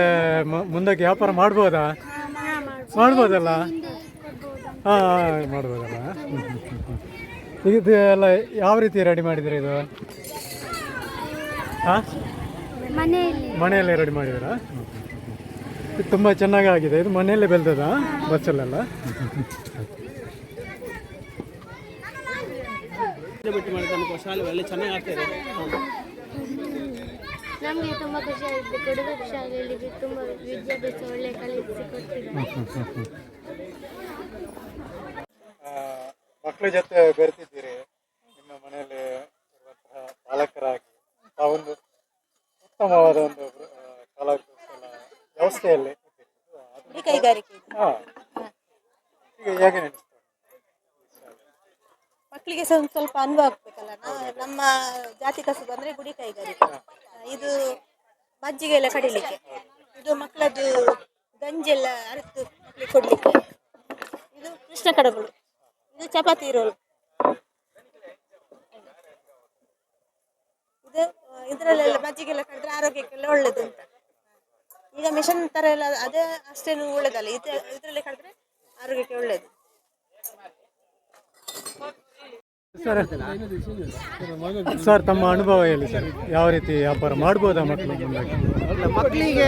ಮುಂದಕ್ಕೆ ವ್ಯಾಪಾರ ಮಾಡ್ಬೋದಾ? ಮಾಡ್ಬೋದಲ್ಲ? ಹಾಂ ಮಾಡ್ಬೋದಲ್ಲ. ಇದು ಎಲ್ಲ ಯಾವ ರೀತಿ ರೆಡಿ ಮಾಡಿದ್ರಿ ಇದು? ಹಾಂ?
ಮನೆಯಲ್ಲಿ.
ಮನೆಯಲ್ಲೇ ರೆಡಿ ಮಾಡಿದ್ದೀರಾ? ಇದು ತುಂಬ ಚೆನ್ನಾಗಿ ಆಗಿದೆ. ಇದು ಮನೆಯಲ್ಲೇ ಬೆಳೆದದಾ? ಬಸ್ಸಲ್ಲೆಲ್ಲ?
ಬಿಟ್ಟು ಮಾಡಿದ ಶಾಲೆ ಒಳ್ಳೆ ಚೆನ್ನಾಗಿ ಆಗ್ತಾ ಇದೆ.
ನಮಗೆ ತುಂಬ ಖುಷಿ ಆಗಿದೆ ಖುಷಿ ಶಾಲೆಯಲ್ಲಿ ತುಂಬ ವಿದ್ಯಾಭ್ಯಾಸ ಒಳ್ಳೆ ಕಲಿಸಿಕೊಡ್ತಿದ್ದಾರೆ
ಮಕ್ಕಳ ಜೊತೆ ಬೆರೆತಿದ್ದೀರಿ. ನಿಮ್ಮ ಮನೆಯಲ್ಲಿ ಇರುವಂತಹ ಪಾಲಕರಾಗಿ ಒಂದು ಉತ್ತಮವಾದ ಒಂದು ಆ, ಕಲಾಕುಶಲ ವ್ಯವಸ್ಥೆಯಲ್ಲಿ
ಕೈಗಾರಿಕೆ
ಹಾ. ಈಗ ಹೇಗೆ ನೆನೆಸ್ತಾರೆ?
ಮಕ್ಕಳಿಗೆ ಸಹ ಒಂದು ಸ್ವಲ್ಪ ಅನುಭವ ಆಗ್ಬೇಕಲ್ಲ. ನಮ್ಮ ಜಾತಿ ಕಸುಬು ಅಂದ್ರೆ ಗುಡಿ ಕೈಗಾರಿಕೆ. ಇದು ಮಜ್ಜಿಗೆ ಎಲ್ಲ ಕಡಿಲಿಕ್ಕೆ. ಇದು ಮಕ್ಕಳದ್ದು ಗಂಜೆಲ್ಲ ಅರೆದು ಮಕ್ಕಳಿಗೆ ಕೊಡ್ಲಿಕ್ಕೆ. ಇದು ಕೃಷ್ಣ ಕಡಬಳು. ಇದು ಚಪಾತಿ ರೋಲ್. ಇದು, ಇದರಲ್ಲೆಲ್ಲ ಮಜ್ಜಿಗೆಲ್ಲ ಕಡಿದ್ರೆ ಆರೋಗ್ಯಕ್ಕೆಲ್ಲ ಒಳ್ಳೇದು ಅಂತ. ಈಗ ಮಿಷನ್ ತರ ಎಲ್ಲ ಅದೇ ಅಷ್ಟೇನು ಒಳ್ಳೇದಲ್ಲ ಇದು ಇದರಲ್ಲಿ ಕಡಿದ್ರೆ ಆರೋಗ್ಯಕ್ಕೆ ಒಳ್ಳೇದು.
ಸರ್ ಸರ್ ತಮ್ಮ ಅನುಭವ ಹೇಳಿ ಸರ್ ಯಾವ ರೀತಿ ವ್ಯಾಪಾರ ಮಾಡ್ಬೋದಾ ಮಕ್ಕಳು
ಮಕ್ಕಳಿಗೆ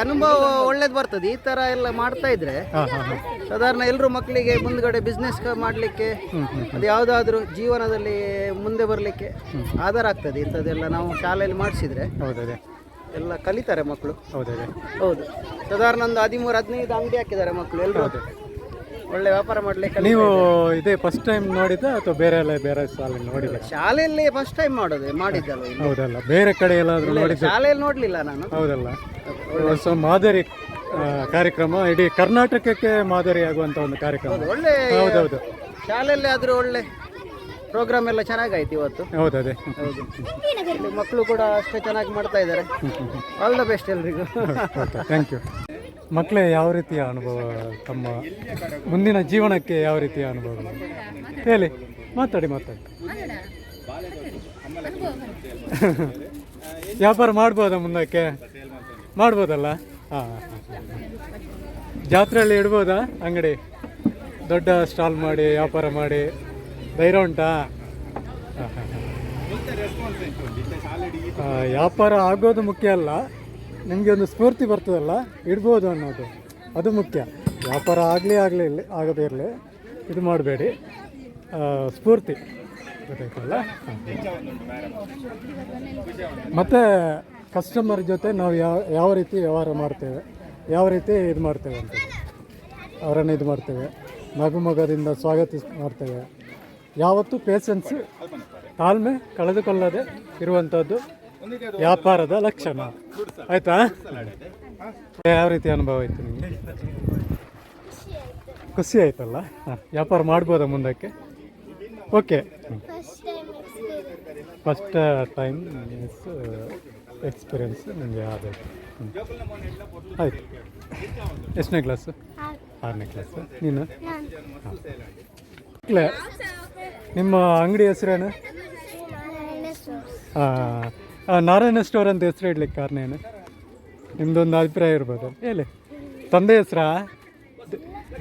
ಅನುಭವ ಒಳ್ಳೇದು ಬರ್ತದೆ ಈ ಥರ ಎಲ್ಲ ಮಾಡ್ತಾ ಇದ್ರೆ ಸಾಧಾರಣ ಎಲ್ಲರೂ ಮಕ್ಕಳಿಗೆ ಮುಂದ್ಗಡೆ ಬಿಸ್ನೆಸ್ ಮಾಡಲಿಕ್ಕೆ ಅದು ಯಾವುದಾದ್ರೂ ಜೀವನದಲ್ಲಿ ಮುಂದೆ ಬರಲಿಕ್ಕೆ ಆಧಾರ ಆಗ್ತದೆ ಇಂಥದ್ದೆಲ್ಲ ನಾವು ಶಾಲೆಯಲ್ಲಿ ಮಾಡಿಸಿದ್ರೆ.
ಹೌದದೇ.
ಎಲ್ಲ ಕಲಿತಾರೆ ಮಕ್ಕಳು.
ಹೌದದೇ.
ಹೌದು. ಸಾಧಾರಣ ಒಂದು ಹದಿಮೂರು ಹದಿನೈದು ಅಂಗಡಿ ಹಾಕಿದ್ದಾರೆ ಮಕ್ಕಳು ಎಲ್ಲರೂ ಒಳ್ಳೆ ವ್ಯಾಪಾರ ಮಾಡ್ಲಿಕ್ಕೆ
ನೀವು ಇದೇ ಫಸ್ಟ್ ಟೈಮ್ ನೋಡಿದ ಅಥವಾ ಬೇರೆ ಎಲ್ಲ ಬೇರೆ ಶಾಲೆ ನೋಡಿದ
ಶಾಲೆಯಲ್ಲಿ ಫಸ್ಟ್ ಟೈಮ್ ಮಾಡೋದು ಮಾಡಿದ್ದಲ್ಲ ಇಲ್ಲಿ.
ಹೌದಲ್ಲ ಬೇರೆ ಕಡೆ ಎಲ್ಲಾದರೂ
ಇಲ್ಲ, ಶಾಲೆಯಲ್ಲಿ ನೋಡಲಿಲ್ಲ ನಾನು.
ಹೌದಲ್ಲ ಸೊ ಮಾದರಿ ಆ, ಕಾರ್ಯಕ್ರಮ ಇಡೀ ಕರ್ನಾಟಕಕ್ಕೆ ಮಾದರಿ ಆಗುವಂತ ಒಂದು ಕಾರ್ಯಕ್ರಮ.
ಒಳ್ಳೆ
ಹೌದೌದು.
ಶಾಲೆಯಲ್ಲಿ ಆದರೂ ಒಳ್ಳೆ ಪ್ರೋಗ್ರಾಮ್ ಎಲ್ಲ ಚೆನ್ನಾಗಾಯ್ತು ಇವತ್ತು.
ಹೌದದೇ.
ಮಕ್ಕಳು ಕೂಡ ಅಷ್ಟೇ ಚೆನ್ನಾಗಿ ಮಾಡ್ತಾ ಇದ್ದಾರೆ. ಆಲ್ ದ ಬೆಸ್ಟ್ ಎಲ್ರಿಗೂ.
ಓಕೆ ಥ್ಯಾಂಕ್ ಯು ಮಕ್ಕಳೇ ಯಾವ ರೀತಿಯ ಅನುಭವ ತಮ್ಮ ಮುಂದಿನ ಜೀವನಕ್ಕೆ ಯಾವ ರೀತಿಯ ಅನುಭವ? ಹೇಳಿ, ಮಾತಾಡಿ ಮಾತಾಡಿ. ವ್ಯಾಪಾರ ಮಾಡ್ಬೋದಾ ಮುಂದಕ್ಕೆ? ಮಾಡ್ಬೋದಲ್ಲ? ಹಾಂ ಜಾತ್ರೆಯಲ್ಲಿ ಇಡ್ಬೋದಾ ಅಂಗಡಿ? ದೊಡ್ಡ ಸ್ಟಾಲ್ ಮಾಡಿ, ವ್ಯಾಪಾರ ಮಾಡಿ ಧೈರ್ಯ ಉಂಟಾ? ವ್ಯಾಪಾರ ಆಗೋದು ಮುಖ್ಯ ಅಲ್ಲ. ನಿಮಗೆ ಒಂದು ಸ್ಫೂರ್ತಿ ಬರ್ತದಲ್ಲ, ಇಡ್ಬೋದು ಅನ್ನೋದು. ಅದು ಮುಖ್ಯ. ವ್ಯಾಪಾರ ಆಗಲಿ ಆಗಲಿ ಆಗದೇ ಇರಲಿ, ಇದು ಮಾಡಬೇಡಿ. ಸ್ಫೂರ್ತಿ. ಗೊತ್ತಾಯ್ತಲ್ಲ? ಮತ್ತು ಕಸ್ಟಮರ್ ಜೊತೆ ನಾವು ಯಾವ ಯಾವ ರೀತಿ ವ್ಯವಹಾರ ಮಾಡ್ತೇವೆ, ಯಾವ ರೀತಿ ಇದು ಮಾಡ್ತೇವೆ ಅಂತ. ಅವರನ್ನು ಇದು ಮಾಡ್ತೇವೆ. ಮಗು ಮಗದಿಂದ ಸ್ವಾಗತಿಸ್ ಮಾಡ್ತೇವೆ. ಯಾವತ್ತೂ ಪೇಷನ್ಸ್ ತಾಳ್ಮೆ ಕಳೆದುಕೊಳ್ಳದೆ ಇರುವಂಥದ್ದು ವ್ಯಾಪಾರದ ಲಕ್ಷಣ. ಆಯ್ತಾ? ಯಾವ ರೀತಿ ಅನುಭವ ಆಯಿತು ನಿಮಗೆ? ಖುಷಿ ಆಯ್ತಲ್ಲ? ವ್ಯಾಪಾರ ಮಾಡ್ಬೋದಾ ಮುಂದಕ್ಕೆ? ಓಕೆ
ಫಸ್ಟ್ ಟೈಮ್ ಎಕ್ಸ್ಪೀರಿಯನ್ಸ್
ನಿಮಗೆ ಆದದ್ದು ಆಯಿತು? ಎಷ್ಟನೇ ಕ್ಲಾಸು ಆರನೇ ಕ್ಲಾಸು ನೀನು? ಹಾಂ. ನಿಮ್ಮ ಅಂಗಡಿ ಹೆಸರೇನು? ಹಾಂ. ನಾರಾಯಣ ಸ್ಟೋರ್ ಅಂತ ಹೆಸರು ಇಡ್ಲಿಕ್ಕೆ ಕಾರಣ ಏನು? ನಿಮ್ದೊಂದು ಅಭಿಪ್ರಾಯ ಇರ್ಬೋದು. ಹೇಳಿ. ತಂದೆ ಹೆಸರಾ?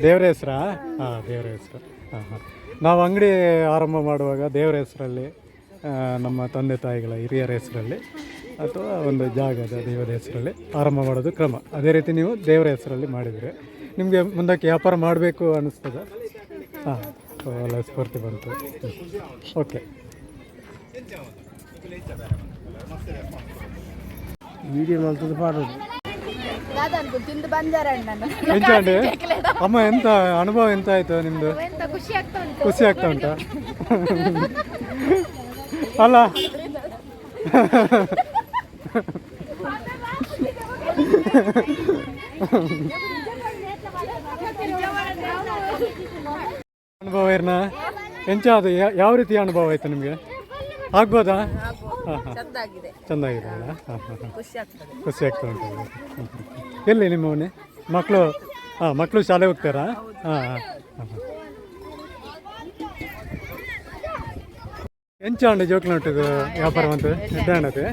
ದೇವರ ಹೆಸರಾ? ಹಾಂ, ದೇವರ ಹೆಸರು. ಹಾಂ ಹಾಂ. ನಾವು ಅಂಗಡಿ ಆರಂಭ ಮಾಡುವಾಗ ದೇವರ ಹೆಸರಲ್ಲಿ ನಮ್ಮ ತಂದೆ ತಾಯಿಗಳ ಹಿರಿಯರ ಹೆಸರಲ್ಲಿ ಅಥವಾ ಒಂದು ಜಾಗದ ದೇವರ ಹೆಸರಲ್ಲಿ ಆರಂಭ ಮಾಡೋದು ಕ್ರಮ. ಅದೇ ರೀತಿ ನೀವು ದೇವರ ಹೆಸರಲ್ಲಿ ಮಾಡಿದರೆ ನಿಮಗೆ ಮುಂದಕ್ಕೆ ವ್ಯಾಪಾರ ಮಾಡಬೇಕು ಅನ್ನಿಸ್ತದ ಹಾಂ ಸ್ಫೂರ್ತಿ ಬಂತು. ಓಕೆ
ತಿಂದು ಬಂದಾರ ನಾನು
ಅಮ್ಮ ಎಂತ ಅನುಭವ ಎಂತ ಆಯ್ತು ನಿಮ್ದು?
ಎಂತ ಖುಷಿ ಆಗ್ತಾ ಉಂಟು.
ಖುಷಿ ಆಗ್ತಾ ಉಂಟಾ? ಅಲ್ಲ. ಅನುಭವ ಏನ ಎಂಚ ಅದು? ಯಾವ ರೀತಿ ಅನುಭವ ಆಯ್ತು ನಿಮಗೆ? ಆಗ್ಬೋದಾ? ಹಾಂ ಹಾಂ
ಚೆಂದಾಗಿದೆ.
ಚೆಂದಾಗಿದೆ ಅಲ್ಲ? ಹಾಂ ಹಾಂ
ಖುಷಿ ಆಗ್ತದೆ.
ಖುಷಿ ಆಗ್ತಾ ಉಂಟು. ಎಲ್ಲಿ ನಿಮ್ಮ ಮನೆ? ಮಕ್ಕಳು ಹಾಂ ಮಕ್ಕಳು ಶಾಲೆ ಹೋಗ್ತಾರಾ? ಹಾಂ ಹಾಂ ಹಾಂ ಹಾಂ. ಎಂಚಾಂಡು ಜೋಕ್ಲೊಟ್ಟಿದು ವ್ಯಾಪಾರ ಅಂತ. ಎಡ್ಡಾಣತೆ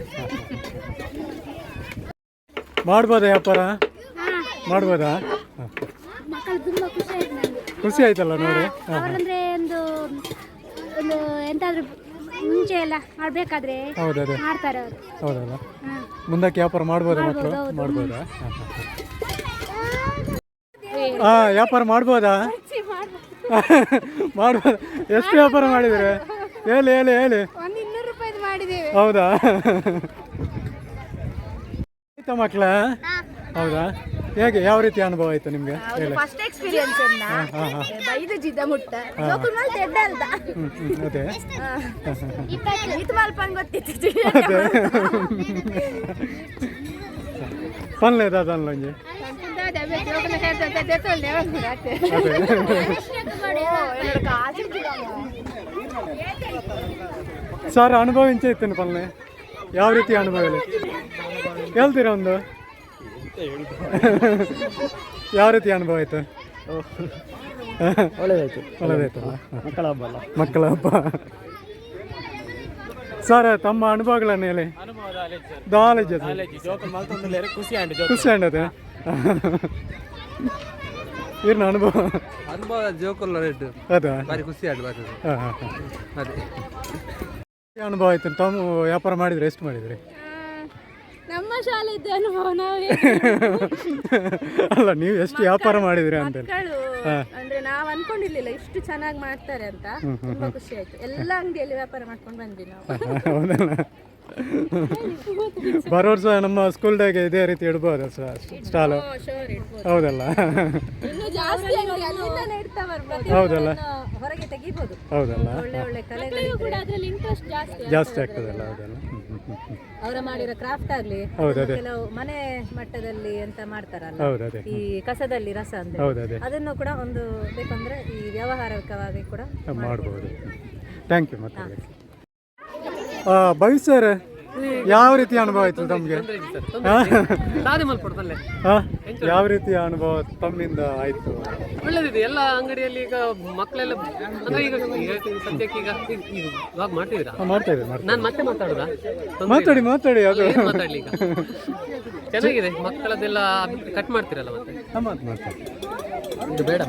ಮಾಡ್ಬೋದಾ ವ್ಯಾಪಾರ? ಮಾಡ್ಬೋದಾ? ಹಾಂ
ಮಕ್ಕಳು ತುಂಬಾ ಖುಷಿ ಆಯ್ತು
ಖುಷಿ ಆಯ್ತಲ್ಲ ನೋಡಿ? ಹಾಂ.
ಅವರಂದ್ರೆ ಒಂದು ಒಂದು ಎಂತಾದ್ರೂ ಮುಂಚೆ ಎಲ್ಲ ಮಾಡ್ಬೇಕಾದ್ರೆ
ಹೌದೌದು
ಮಾಡ್ತಾರೆ ಅವರು.
ಹೌದಲ್ಲ. ಮುಂದಕ್ಕೆ ವ್ಯಾಪಾರ ಮಾಡ್ಬೋದಾ ಮಕ್ಕಳು
ಮಾಡ್ಬೋದು,
ಹಾಂ ವ್ಯಾಪಾರ ಮಾಡ್ಬೋದಾ? ಮಾಡ್ಬೋದು. ಎಷ್ಟು ವ್ಯಾಪಾರ ಮಾಡಿದ್ರೆ ಹೇಳಿ ಹೇಳಿ ಹೇಳಿ.
ಒಂದು ಇನ್ನೂರು ರೂಪಾಯಿ ಮಾಡಿದ್ದೇವೆ.
ಹೌದಾ? ಆಯ್ತಾ ಮಕ್ಕಳ ಹೌದಾ? ಹೇಗೆ ಯಾವ ರೀತಿ ಅನುಭವ ಆಯ್ತು ನಿಮಗೆ? ಹೇಳಿ.
ಫಸ್ಟ್ ಎಕ್ಸ್ಪೀರಿಯನ್ಸ್ ಬೈದು ಜಿದ್ದ ಮುಟ್ಟ. ಜೋಕುಲ್ ಮೇಲೆ ಅಲ್ದ
ಹ್ಞೂ ಹ್ಞೂ ಅದೇ.
ಇದು ಮಲ್ಪಂಗ್ ಗೊತ್ತಿತ್ತು.
ಅದೇ. ಪನ್ಲೆ ದಾದನ್ಲ ಒಂಜಿ ಸರ್ ಅನುಭವ ಇಂಚೆ ಇತ್ತೇನೆ ಪನ್ಲೆ? ಯಾವ ರೀತಿ ಅನುಭವ ಇಲ್ಲ ಹೇಳ್ತೀರಾ ಒಂದು? ಯಾವ ರೀತಿ ಅನುಭವ ಆಯ್ತು?
ಒಳ್ಳೆದಾಯ್ತು.
ಒಳ್ಳೆದಾಯ್ತು.
ಮಕ್ಕಳ ಹಬ್ಬ ಅಲ್ಲ.
ಮಕ್ಕಳ ಹಬ್ಬ. ಸರ್ ತಮ್ಮ ಅನುಭವಗಳನ್ನು ಹೇಳಿ ನಾಲೆಜ್
ಖುಷಿ ಆಂಡ್
ಏನು ಅನುಭವ?
ಅನುಭವ ಜೋಕುಲ್ಲ ರೇಟ್
ಅದಾ.
ಬಾರಿ ಖುಷಿ ಆಡ್ ಬಾರಿ
ಹಾಂ ಹಾಂ ಹಾಂ. ಅನುಭವ ಆಯ್ತು. ತಮ್ಮ ವ್ಯಾಪಾರ ಮಾಡಿದ್ರೆ ಎಷ್ಟು ಮಾಡಿದ್ರಿ?
ನಮ್ಮ ಶಾಲೆದ್ದು ಅನುಭವ ನಾವೇ.
ಅಲ್ಲ ನೀವು ಎಷ್ಟು ವ್ಯಾಪಾರ ಮಾಡಿದ್ರಿ ಅಂತ
ಮಕ್ಕಳು ಅಂದ್ರೆ ನಾವ್ ಅನ್ಕೊಂಡಿರ್ಲಿಲ್ಲ ಇಷ್ಟು ಚೆನ್ನಾಗಿ ಮಾಡ್ತಾರೆ ಅಂತ. ತುಂಬಾ ಖುಷಿ ಆಯ್ತು. ಎಲ್ಲ ಅಂಗಡಿಯಲ್ಲಿ ವ್ಯಾಪಾರ ಮಾಡ್ಕೊಂಡು ಬಂದ್ವಿ ನಾವು.
ಬರೋ ವರ್ಷ ನಮ್ಮ ಸ್ಕೂಲ್ ಡೇಗೆ ಇದೇ ರೀತಿ ಇಡ್ಬೋದು ಸ್ಟಾಲು ಹೌದಲ್ಲ? ಹೌದಲ್ಲ?
ಹೊರಗೆ ತೆಗಿಬೋದು.
ಹೌದಲ್ಲ?
ಒಳ್ಳೆ ಒಳ್ಳೆ ಕಲೆಗಳು
ಕೂಡ ಅದ್ರಲ್ಲಿ ಇಂಟ್ರೆಸ್ಟ್ ಜಾಸ್ತಿ
ಜಾಸ್ತಿ ಆಗ್ತದಲ್ಲ ಹೌದಲ್ಲ.
ಅವರ ಮಾಡಿರೋ ಕ್ರಾಫ್ಟ್ ಆಗಲಿ. ಕೆಲವು ಮನೆ ಮಟ್ಟದಲ್ಲಿ ಅಂತ ಮಾಡ್ತಾರಲ್ಲ ಈ ಕಸದಲ್ಲಿ ರಸ
ಅಂತ
ಅದನ್ನು ಕೂಡ ಒಂದು ಬೇಕಂದ್ರೆ ಈ ವ್ಯವಹಾರಿಕವಾಗಿ ಕೂಡ
ಮಾಡ್ಬೋದು. ಥ್ಯಾಂಕ್ ಯು ಮತ್ತೆ ಭವಿಷ್ಯ ಯಾವ ರೀತಿ ಅನುಭವ ಆಯ್ತು ತಮಗೆ? ಯಾವ ರೀತಿಯ ಅನುಭವ ತಮ್ಮಿಂದ ಆಯ್ತು?
ಒಳ್ಳೇದಿದೆ. ಎಲ್ಲ ಅಂಗಡಿಯಲ್ಲಿ ಈಗ ಮಕ್ಕಳೆಲ್ಲ ಅಂದ್ರೆ ಈಗ ಸದ್ಯಕ್ಕೆ ಈಗ ಇವಾಗ ಮಾಡ್ತಿದ್ದೀರಾ?
ಮಾಡ್ತಾ ಇದ್ದೆ
ನಾನು ಮತ್ತೆ ಮಾತಾಡುದಾ?
ಮಾತಾಡಿ ಮಾತಾಡಿ ಅದು.
ಮಾತಾಡ್ಲಿ ಈಗ? ಚೆನ್ನಾಗಿದೆ. ಮಕ್ಕಳದೆಲ್ಲ ಕಟ್ ಮಾಡ್ತೀರಲ್ಲ ಮತ್ತೆ?
ಮಾತು
ಬೇಡ.